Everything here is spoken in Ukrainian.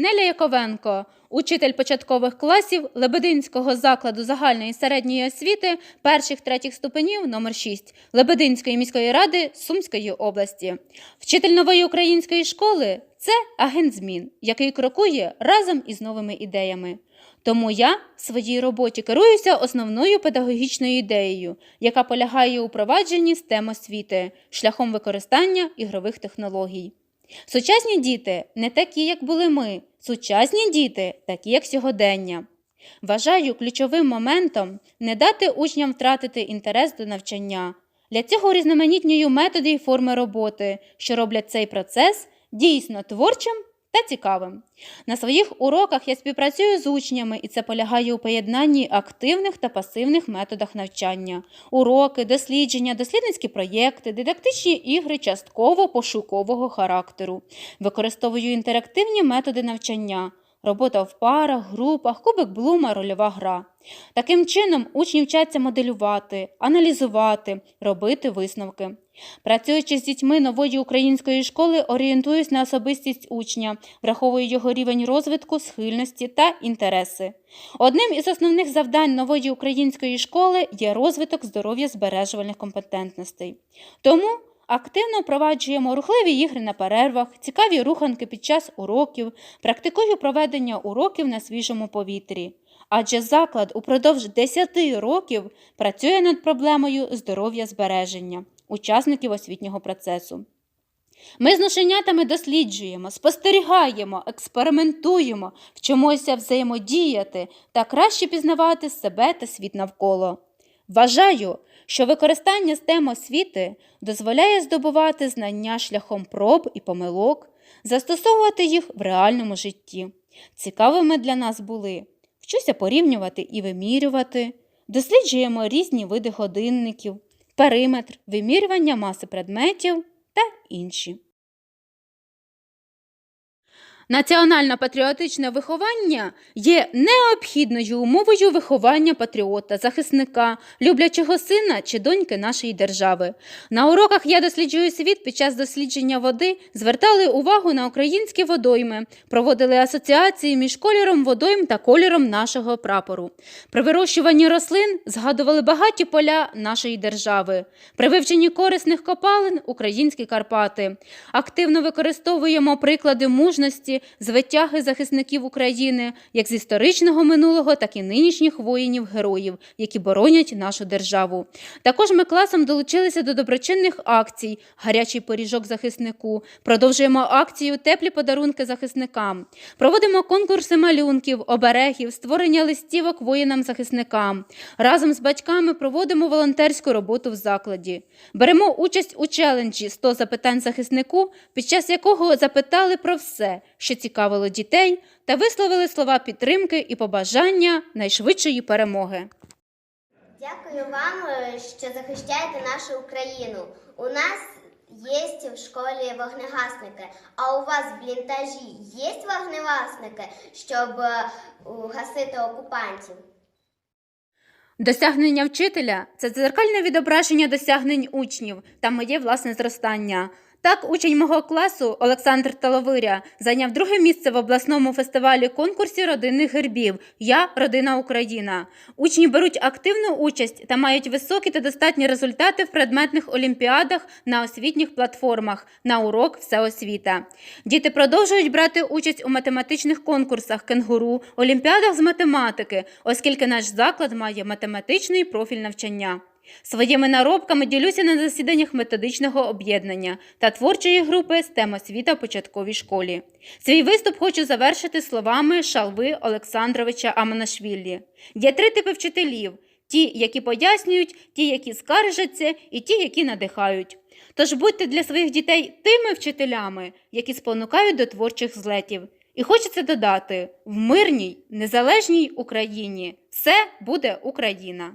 Неля Яковенко, учитель початкових класів Лебединського закладу загальної середньої освіти перших третіх ступенів номер 6 Лебединської міської ради Сумської області. Вчитель нової української школи це агент змін, який крокує разом із новими ідеями. Тому я в своїй роботі керуюся основною педагогічною ідеєю, яка полягає у провадженні STEM освіти шляхом використання ігрових технологій. Сучасні діти не такі, як були ми, сучасні діти такі, як сьогодення. Вважаю ключовим моментом не дати учням втратити інтерес до навчання. Для цього різноманітнюю методи і форми роботи, що роблять цей процес дійсно творчим та цікавим. На своїх уроках я співпрацюю з учнями, і це полягає у поєднанні активних та пасивних методах навчання, уроки, дослідження, дослідницькі проєкти, дидактичні ігри частково пошукового характеру. Використовую інтерактивні методи навчання. Робота в парах, групах, кубик блума, рольова гра. Таким чином, учні вчаться моделювати, аналізувати, робити висновки. Працюючи з дітьми нової української школи, орієнтуюсь на особистість учня, враховую його рівень розвитку, схильності та інтереси. Одним із основних завдань нової української школи є розвиток здоров'я збережувальних компетентностей. Тому активно впроваджуємо рухливі ігри на перервах, цікаві руханки під час уроків, практикую проведення уроків на свіжому повітрі. Адже заклад упродовж 10 років працює над проблемою здоров'я збереження учасників освітнього процесу. Ми з ношенятами досліджуємо, спостерігаємо, експериментуємо, вчимося взаємодіяти та краще пізнавати себе та світ навколо. Вважаю, що використання STEM освіти дозволяє здобувати знання шляхом проб і помилок, застосовувати їх в реальному житті. Цікавими для нас були вчуся порівнювати і вимірювати, досліджуємо різні види годинників, периметр, вимірювання маси предметів та інші. Національно-патріотичне виховання є необхідною умовою виховання патріота, захисника, люблячого сина чи доньки нашої держави. На уроках я досліджую світ під час дослідження води звертали увагу на українські водойми, проводили асоціації між кольором водойм та кольором нашого прапору. При вирощуванні рослин згадували багаті поля нашої держави. При вивченні корисних копалин українські Карпати. Активно використовуємо приклади мужності з витяги захисників України як з історичного минулого, так і нинішніх воїнів-героїв, які боронять нашу державу. Також ми класом долучилися до доброчинних акцій Гарячий поріжок захиснику. Продовжуємо акцію Теплі подарунки захисникам. Проводимо конкурси малюнків, оберегів, створення листівок воїнам-захисникам. Разом з батьками проводимо волонтерську роботу в закладі. Беремо участь у челенджі «100 запитань захиснику, під час якого запитали про все, що цікавило дітей, та висловили слова підтримки і побажання найшвидшої перемоги. Дякую вам, е, що захищаєте нашу Україну. У нас є в школі вогнегасники, а у вас в бліндажі є вогнегасники, щоб е, гасити окупантів? Досягнення вчителя це дзеркальне відображення досягнень учнів та моє власне зростання. Так, учень мого класу Олександр Таловиря зайняв друге місце в обласному фестивалі конкурсі родинних гербів Я родина Україна. Учні беруть активну участь та мають високі та достатні результати в предметних олімпіадах на освітніх платформах на урок Всеосвіта. Діти продовжують брати участь у математичних конкурсах кенгуру, олімпіадах з математики, оскільки наш заклад має математичний профіль навчання. Своїми наробками ділюся на засіданнях методичного об'єднання та творчої групи «STEM освіта в початковій школі. Свій виступ хочу завершити словами Шалви Олександровича Аманашвілі. Є три типи вчителів: ті, які пояснюють, ті, які скаржаться, і ті, які надихають. Тож будьте для своїх дітей тими вчителями, які спонукають до творчих злетів. І хочеться додати: в мирній, незалежній Україні все буде Україна.